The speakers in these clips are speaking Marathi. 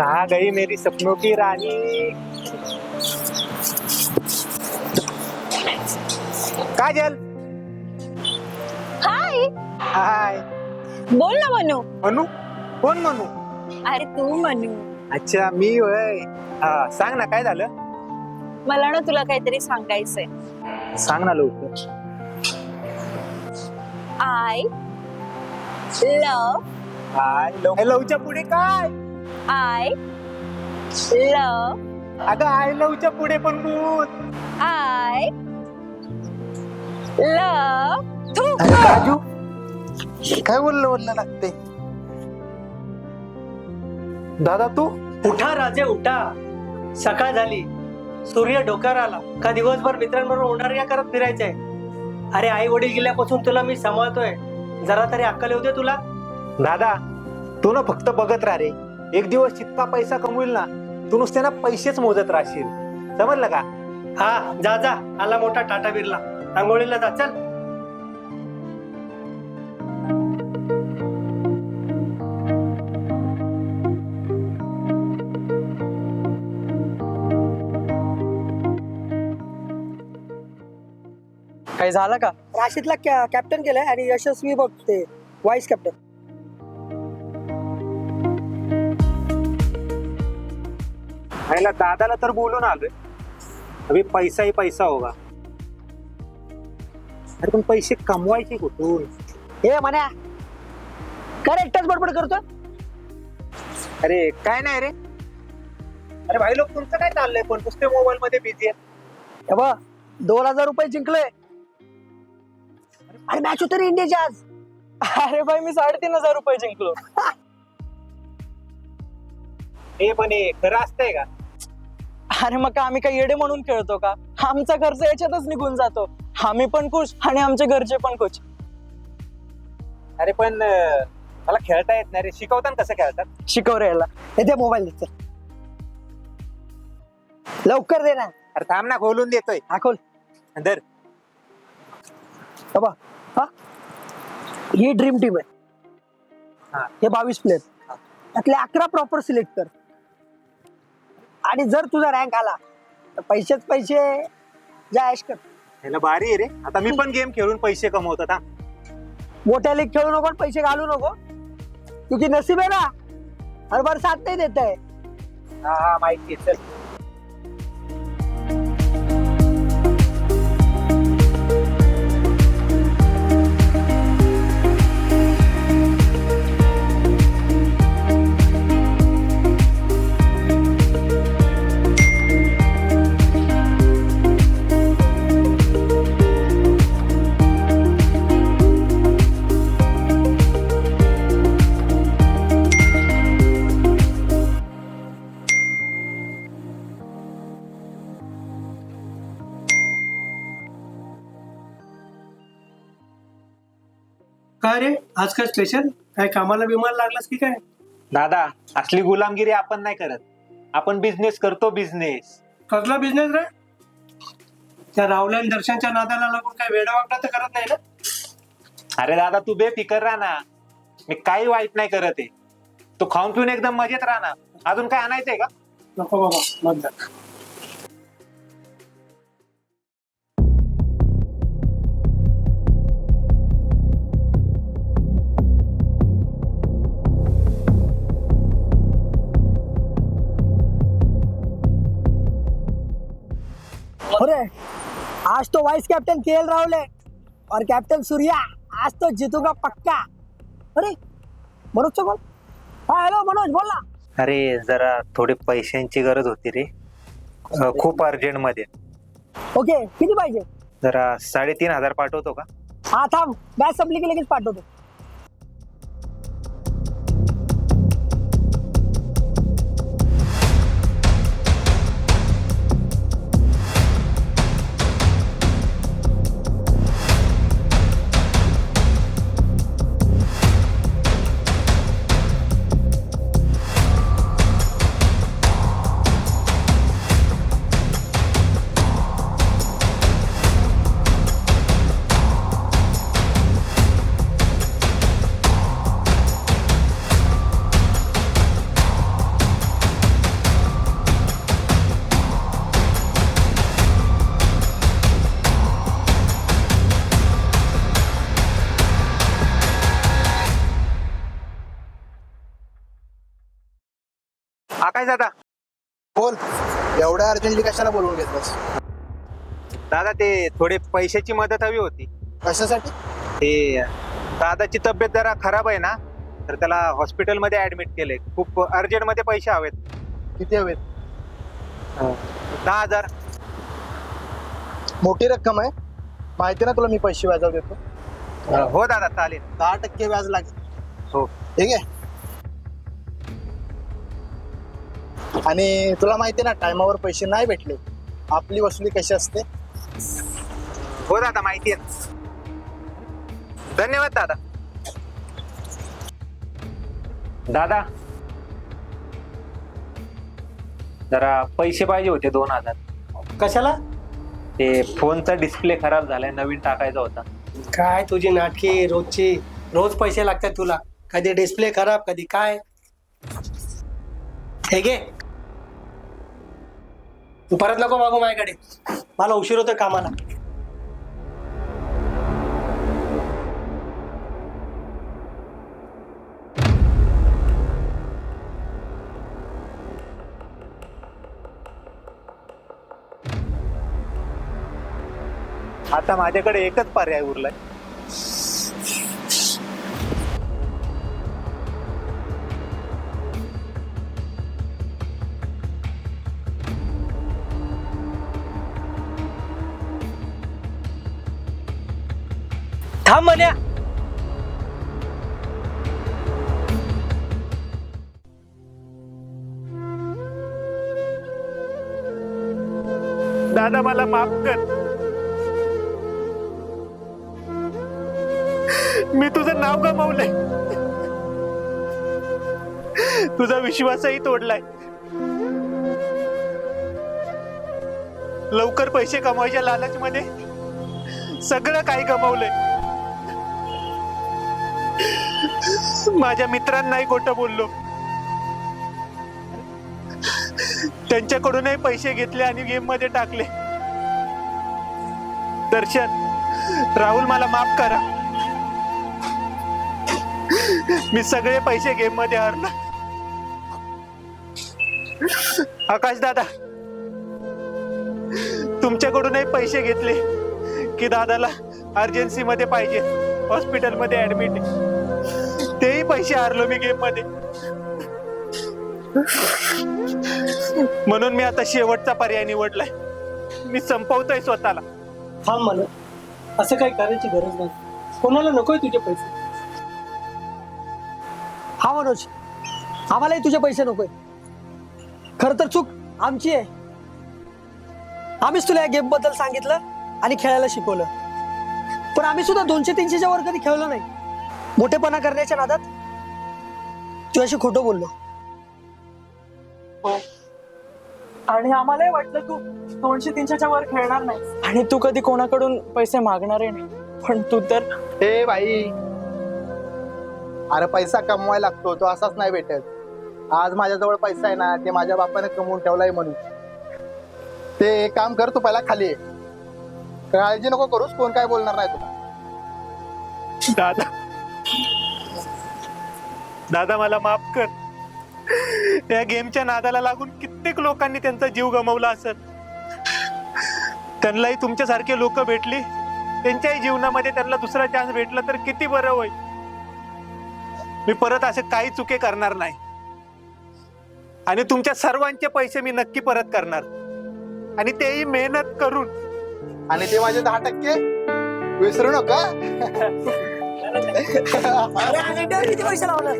कहा गई मेरी सपनों की रानी। काजल। हाय। हाय। बोल ना मनू। मनू? कोण मनू? अरे तू मनू। अच्छा मी होय. हा सांग ना काय झालं? मला ना तुला काहीतरी सांगायचंय. सांग ना लवकर. आय लव हाय लव लवच्या पुढे काय? आय लव अगं आय लवच्या पुढे पण बोल. आय लव तू अरे काजू काय बोललं बोललं लागते दादा तू? उठा राजे उठा. सकाळ झाली. सूर्य डोक्यावर आला. का दिवसभर मित्रांबरोबर उन्हाळ्या करत फिरायचंय? अरे आई वडील गेल्यापासून तुला मी सांभाळतोय. जरा तरी अक्कल येऊ दे तुला. दादा तू ना फक्त बघत राहा रे. एक दिवस जितका पैसा कमविल ना तू नुसते ना पैसेच मोजत राहशील. समजलं का? हा जा जा आला मोठा टाटा बिरला. आंघोळीला जा चल. काही झालं का? राशीदला कॅप्टन केलंय आणि यशस्वी बघ ते व्हाईस कॅप्टन पहिला दादाला तर बोलून आलोय. अभि पैसा ही पैसा होगा. अरे पण पैसे कमवायचे कुठून? हे म्हणा कर एकटाच बडबड करतो अरे काय नाही रे. अरे भाई लोक तुमचं काय चाललंय पण? नुसते मोबाईल मध्ये बिझी आहे हे बघ दोन हजार रुपये जिंकलोय अरे मॅच होतं रे इंडियाची आज. अरे भाई मी साडेतीन हजार रुपये जिंकलो. हे. पण हे खरं असतंय का? अरे मग का आम्ही काही येडे म्हणून खेळतो का? आमचा खर्च याच्यातच निघून जातो. आम्ही पण खुश आणि आमचे घरचे पण खुश. अरे पण अं, मला खेळता येत नाही रे. शिकवताना कसं खेळतात? शिकव रे याला. हे दे मोबाईल दे चल. लवकर दे ना. अरे थांब ना खोलून देतोय. हा खोल. दर. हे बघ हा? ही ड्रीम टीम आहे. हा. हे बावीस प्लेयर त्यातले अकरा प्रॉपर सिलेक्ट कर. आणि जर तुझा रँक आला तर पैसेच पैसे. जा ऐश कर. ह्याला भारी आहे रे. आता मी पण गेम खेळून पैसे कमवतो हा मोठ्या लीग खेळू नको आणि पैसे घालू नको. क्योंकि नसीब आहे ना हर बार साथ नाही देत आहे हा हा, माहिती आहे. चल. काय रे? आज काय स्पेशल काय कामाला बिमाला लागलास की काय? दादा असली गुलामगिरी आपण नाही करत. आपण बिझनेस करतो बिझनेस कसला बिझनेस रे? त्या राहुल आणि दर्शनच्या नादाला लागून काय वेडा वागडा तर करत नाही ना? अरे दादा तू बेफिकर राहा ना. मी काही वाईट नाही करत आहे. तू खाऊन पिऊन एकदम मजेत राहा ना. अजून काय आणायचंय का? नको बाबा मत जा आज तो वाइस कैप्टन के राहुल है और कैप्टन सूर्या आज तो जीतूंगा पक्का. अरे मनोज कॉल हा हॅलो मनोज बोल ना. अरे जरा थोडे पैशांची गरज होती रे. अं, खूप अर्जंटमध्ये. ओके किती पाहिजे? जरा साडेतीन हजार पाठवतो का? हा थांब. मॅच संपली की लगेच पाठवतो. आकाश दादा? बोल. एवढ्या अर्जंटली कशाला बोलवून घेतलंस? दादा ते थोडे पैशाची मदत हवी होती. कशासाठी? ते दादाची तब्येत जरा खराब आहे ना तर त्याला हॉस्पिटलमध्ये ऍडमिट केलंय. खूप अर्जंटमध्ये पैसे हवेत. किती हवेत? दहा हजार. मोठी रक्कम आहे. माहिती ना तुला मी पैसे व्याजावर देतो? हो दादा चालेल. दहा टक्के व्याज लागेल. हो. ठीक आहे? आणि तुला माहिती ना टायमावर पैसे नाही भेटले. आपली वसुली कशी असते? हो दादा माहिती आहे. धन्यवाद दादा. दादा. जरा पैसे पाहिजे होते दोन हजार. कशाला? ते फोनचा डिस्प्ले खराब झालाय नवीन टाकायचा होता. काय तुझी नाटकी रोजची. रोज पैसे लागतात तुला. कधी डिस्प्ले खराब कधी काय? हे घे. परत नको मागू माझ्याकडे. मला उशीर होतोय कामाला. आता माझ्याकडे एकच पर्याय उरलाय. थांब म्हण्या. दादा मला माफ कर. मी तुझं नाव गमावलंय. तुझा विश्वासही तोडलाय. लवकर पैसे कमवायच्या लालचमध्ये सगळं काही गमावलंय. माझ्या मित्रांनाही खोटं बोललो. त्यांच्याकडूनही पैसे घेतले आणि गेममध्ये टाकले. दर्शन राहुल मला माफ करा. मी सगळे पैसे गेममध्ये हरलो. आकाश दादा तुमच्याकडूनही पैसे घेतले की दादाला अर्जन्सी मध्ये पाहिजे. हॉस्पिटलमध्ये ऍडमिट तेही पैसे हारलो मी गेममध्ये. म्हणून मी आता शेवटचा पर्याय निवडलाय. मी संपवतोय स्वतःला. थांब मला. असं काही करायची गरज नाही. कोणाला नकोय तुझे पैसे? हा मनोज. आम्हालाही तुझे पैसे नकोय. खर तर चूक आमची आहे. आम्हीच तुला या गेमबद्दल सांगितलं आणि खेळायला शिकवलं. पण आम्ही सुद्धा दोनशे तीनशेच्या वर कधी खेळलो नाही. मोठेपणा करण्याच्या नादात तुझ्याशी खोटं बोललो. आणि आम्हालाही वाटलं तू दोनशे तीनशेच्या वर खेळणार नाही. आणि तू कधी कोणाकडून पैसे मागणारही नाही. पण तू तर हे भाई अरे पैसा कमवायला लागतो तो असाच नाही भेटत. आज माझ्याजवळ पैसा आहे ना ते माझ्या बापाने कमवून ठेवलाय म्हणून. ते एक काम कर तू पहिला खाली ये. काळजी नको करूस कोण काय बोलणार नाही तुला. दादा. दादा मला माफ कर. या गेमच्या नादाला लागून कित्येक लोकांनी त्यांचा जीव गमावला असत त्यांनाही तुमच्यासारखे लोक भेटली. त्यांच्याही जीवनामध्ये त्यांना दुसरा चान्स भेटला तर किती बरं होईल. मी परत असे काही चुके करणार नाही. आणि तुमच्या सर्वांचे पैसे मी नक्की परत करणार. आणि तेही मेहनत करून. आणि ते माझे दहा टक्के. विसरू नका. किती पैसे लावलं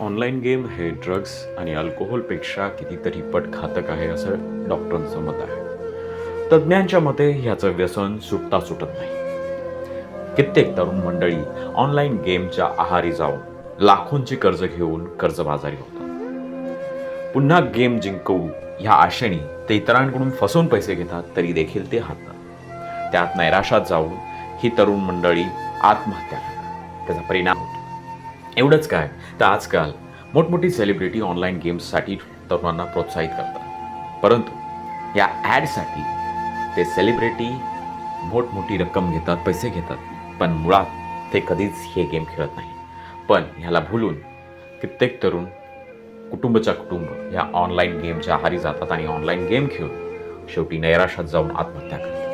ऑनलाईन गेम हे ड्रग्स आणि अल्कोहोलपेक्षा कितीतरी पट घातक आहे असं डॉक्टरांचं मत आहे. तज्ज्ञांच्या मते ह्याचं व्यसन सुटता सुटत नाही. कित्येक तरुण मंडळी ऑनलाईन गेमच्या आहारी जाऊन लाखोंची कर्ज घेऊन कर्जबाजारी होतात. पुन्हा गेम जिंकवू ह्या आशेने ते इतरांकडून फसवून पैसे घेतात तरी देखील ते हातात त्यात नैराशात जाऊन ही तरुण मंडळी आत्महत्या करतात. त्याचा परिणाम होतो. एवढंच काय तर आजकाल मोठमोठी सेलिब्रिटी ऑनलाईन गेम्ससाठी तरुणांना प्रोत्साहित करतात. परंतु या ॲडसाठी ते सेलिब्रिटी मोठमोठी रक्कम घेतात पैसे घेतात पण मुळात ते कधीच हे गेम खेळत नाही. पण ह्याला भुलून कित्येक तरुण कुटुंबच्या कुटुंब ह्या ऑनलाईन गेमच्या आहारी जातात आणि ऑनलाईन गेम खेळून शेवटी नैराशात जाऊन आत्महत्या करतात.